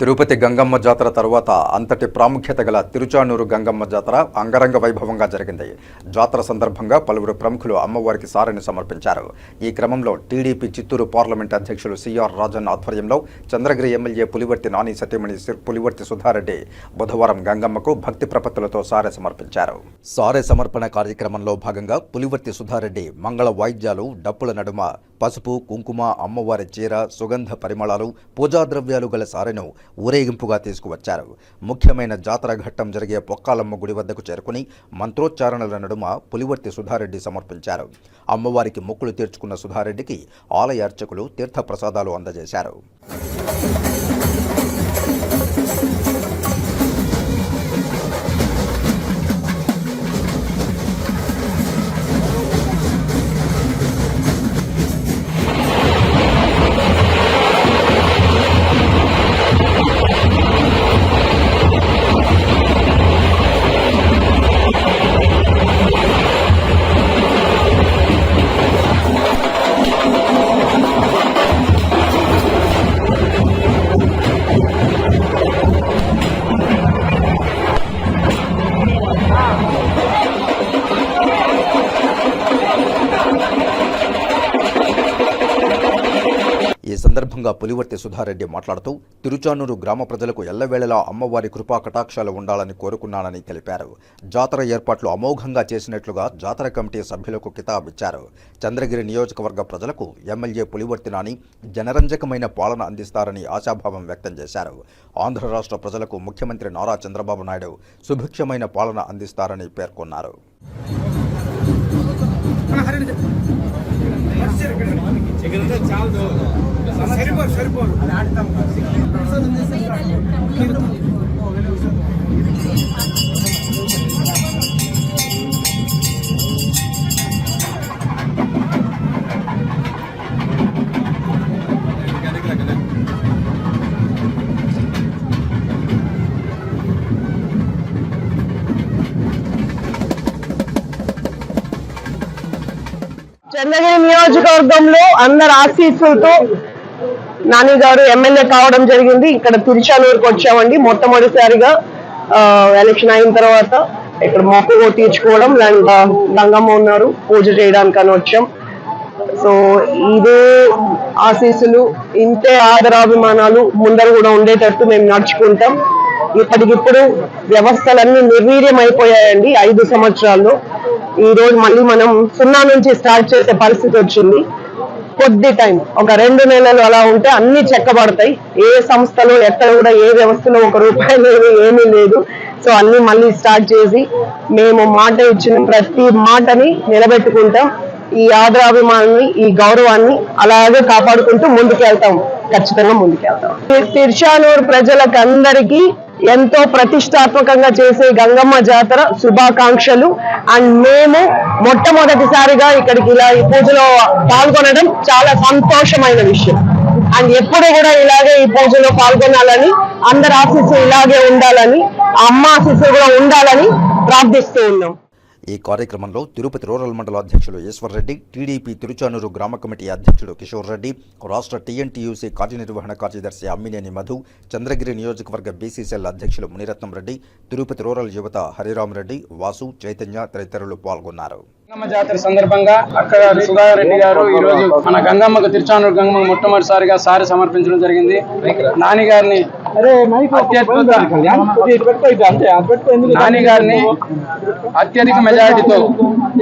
తిరుపతి గంగమ్మ జాతర తరువాత అంతటి ప్రాముఖ్యత గల తిరుచానూరు గంగమ్మ జాతర అంగరంగ వైభవంగా జరిగింది. జాతర సందర్భంగా పలువురు ప్రముఖులు అమ్మవారికి సారని సమర్పించారు. ఈ క్రమంలో టీడీపీ చిత్తూరు పార్లమెంట్ అధ్యక్షులు సిఆర్ రాజన్ ఆధ్వర్యంలో చంద్రగిరి ఎమ్మెల్యే పులివర్తి నాని సత్యమణి పులివర్తి సుధారెడ్డి బుధవారం గంగమ్మకు భక్తి ప్రపత్తులతో సారె సమర్పించారు. సారె సమర్పణ కార్యక్రమంలో భాగంగా పులివర్తి సుధారెడ్డి మంగళ వాయిద్యాలు డప్పుల నడుమ పసుపు కుంకుమ అమ్మవారి చీర సుగంధ పరిమళాలు పూజా ద్రవ్యాలు గల సారెను ఊరేగింపుగా తీసుకువచ్చారు. ముఖ్యమైన జాతర ఘట్టం జరిగే పొక్కాలమ్మ గుడి వద్దకు చేరుకుని మంత్రోచ్చారణల నడుమ పులివర్తి సుధారెడ్డి సమర్పించారు. అమ్మవారికి మొక్కులు తీర్చుకున్న సుధారెడ్డికి ఆలయ అర్చకులు తీర్థ అందజేశారు. ఎమ్మెల్యేగా పులివర్తి సుధారెడ్డి మాట్లాడుతూ తిరుచానూరు గ్రామ ప్రజలకు ఎల్లవేళలా అమ్మవారి కృపా కటాక్షాలు ఉండాలని కోరుకున్నానని తెలిపారు. జాతర ఏర్పాట్లు అమోఘంగా చేసినట్లుగా జాతర కమిటీ సభ్యులకు కితాబిచ్చారు. చంద్రగిరి నియోజకవర్గ ప్రజలకు ఎమ్మెల్యే పులివర్తి నాని జనరంజకమైన పాలన అందిస్తారని ఆశాభావం వ్యక్తం చేశారు. ఆంధ్ర రాష్ట్ర ప్రజలకు ముఖ్యమంత్రి నారా చంద్రబాబు నాయుడు సుభిక్షమైన పాలన అందిస్తారని పేర్కొన్నారు. సరిపోరు సరిపోరు చంద్రగిరి నియోజకవర్గంలో అందరు ఆశీస్సులతో నాని గారు ఎమ్మెల్యే కావడం జరిగింది. ఇక్కడ తిరుచానూరుకు వచ్చామండి. మొట్టమొదటిసారిగా ఎలక్షన్ అయిన తర్వాత ఇక్కడ మొక్కు తీర్చుకోవడం అండ్ గంగమ్మ ఉన్నారు. పూజ చేయడానికి అని వచ్చాం. సో ఇదే ఆశీస్సులు ఇంతే ఆదరాభిమానాలు ముందర కూడా ఉండేటట్టు మేము నడుచుకుంటాం. ఇప్పటికిప్పుడు వ్యవస్థలన్నీ నిర్వీర్యం అయిపోయాయండి ఐదు సంవత్సరాల్లో. ఈ రోజు మళ్ళీ మనం సున్నా నుంచి స్టార్ట్ చేసే పరిస్థితి వచ్చింది. కొద్ది టైం ఒక రెండు నెలలు అలా ఉంటే అన్ని చెక్కబడతాయి. ఏ సంస్థలో ఎక్కడ కూడా ఏ వ్యవస్థలో ఒక రూపాయి లేదు ఏమీ లేదు. సో అన్ని మళ్ళీ స్టార్ట్ చేసి మేము మాట ఇచ్చిన ప్రతి మాటని నిలబెట్టుకుంటాం. ఈ ఆదరాభిమానాన్ని ఈ గౌరవాన్ని అలాగే కాపాడుకుంటూ ముందుకెళ్తాం. ఖచ్చితంగా ముందుకెళ్తాం. తిర్షానూరు ప్రజలకు అందరికీ ఎంతో ప్రతిష్టాత్మకంగా చేసే గంగమ్మ జాతర శుభాకాంక్షలు. అండ్ మేము మొట్టమొదటిసారిగా ఇక్కడికి ఇలా ఈ పూజలో పాల్గొనడం చాలా సంతోషమైన విషయం. అండ్ ఎప్పుడు కూడా ఇలాగే ఈ పూజలో పాల్గొనాలని అందరి ఆశీస్సు ఇలాగే ఉండాలని అమ్మ ఆశీస్సు కూడా ఉండాలని ప్రార్థిస్తూ ఉన్నాం. ఈ కార్యక్రమంలో తిరుపతి రూరల్ మండల అధ్యక్షులు ఈశ్వర్ రెడ్డి టీడీపీ తిరుచానూరు గ్రామ కమిటీ అధ్యక్షుడు కిషోర్ రెడ్డి రాష్ట్ర టీఎన్టీయూసీ కార్యనిర్వహణ కార్యదర్శి అమ్మినేని మధు చంద్రగిరి నియోజకవర్గ బీసీసీఎల్ అధ్యక్షులు మునిరత్నం రెడ్డి తిరుపతి రూరల్ యువత హరిరామ్ రెడ్డి వాసు చైతన్య తదితరులు పాల్గొన్నారు. గంగమ్మ జాతర సందర్భంగా అక్కడ సుధాకర్ రెడ్డి గారు ఈ రోజు మన గంగమ్మకు తిరుచానూరు గంగమ్మ మొట్టమొదటిసారిగా సారి సమర్పించడం జరిగింది. నాని గారిని నాని గారిని అత్యధిక మెజారిటీతో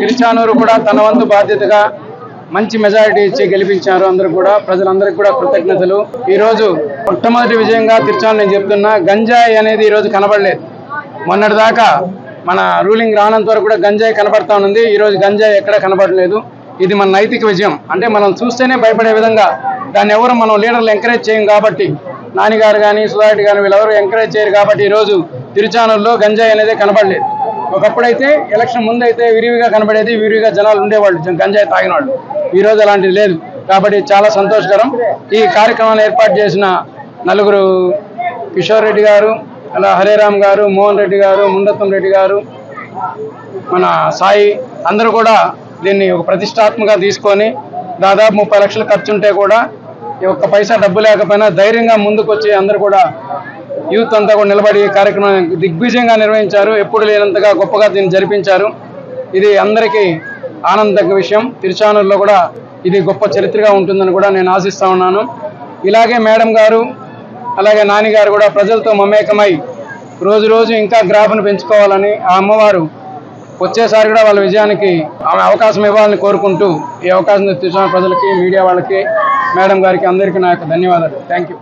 తిరుచానూరు కూడా తన వంతు బాధ్యతగా మంచి మెజారిటీ ఇచ్చి గెలిపించారు అందరూ కూడా ప్రజలందరికీ కూడా కృతజ్ఞతలు. ఈ రోజు మొట్టమొదటి విజయంగా తిరుచానూరు నేను చెప్తున్నా గంజాయి అనేది ఈ రోజు కనబడలేదు. మొన్నటిదాకా మన రూలింగ్ రానంత వరకు కూడా గంజాయి కనబడతా ఉంది. ఈ రోజు గంజాయి ఎక్కడ కనబడలేదు ఇది మన నైతిక విజయం. అంటే మనం చూస్తేనే భయపడే విధంగా దాన్ని ఎవరు మనం లీడర్లు ఎంకరేజ్ చేయం కాబట్టి నానిగారు కానీ సుధారెడ్డి కానీ వీళ్ళెవరు ఎంకరేజ్ చేయరు కాబట్టి ఈ రోజు తిరుచానూరులో గంజాయి అనేది కనబడలేదు ఒకప్పుడైతే ఎలక్షన్ ముందైతే విరివిగా కనబడేది విరివిగా జనాలు ఉండేవాళ్ళు గంజాయి తాగిన వాళ్ళు ఈరోజు అలాంటిది లేదు. కాబట్టి చాలా సంతోషకరం. ఈ కార్యక్రమాన్ని ఏర్పాటు చేసిన నలుగురు కిషోర్ రెడ్డి గారు అలా హరేరామ్ గారు మోహన్ రెడ్డి గారు ముండత్వం రెడ్డి గారు మన సాయి అందరూ కూడా దీన్ని ఒక ప్రతిష్టాత్మకంగా తీసుకొని దాదాపు ముప్పై లక్షలు ఖర్చు ఉంటే కూడా ఈ ఒక్క పైసా డబ్బు లేకపోయినా ధైర్యంగా ముందుకొచ్చి అందరూ కూడా యూత్ అంతా కూడా నిలబడి కార్యక్రమాన్ని కార్యక్రమం దిగ్విజయంగా నిర్వహించారు. ఎప్పుడు లేనంతగా గొప్పగా దీన్ని జరిపించారు. ఇది అందరికీ ఆనందక విషయం. తిరుచానూరులో కూడా ఇది గొప్ప చరిత్రగా ఉంటుందని కూడా నేను ఆశిస్తా ఉన్నాను. ఇలాగే మేడం గారు అలాగే నాన్నగారు కూడా ప్రజలతో మమేకమై రోజు రోజు ఇంకా గ్రాఫ్ను పెంచుకోవాలని ఆ అమ్మవారు వచ్చేసారి కూడా వాళ్ళ విజయానికి ఆమె అవకాశం ఇవ్వాలని కోరుకుంటూ ఈ అవకాశం తెచ్చిన ప్రజలకి మీడియా వాళ్ళకి మేడం గారికి అందరికీ నా యొక్క ధన్యవాదాలు. Thank you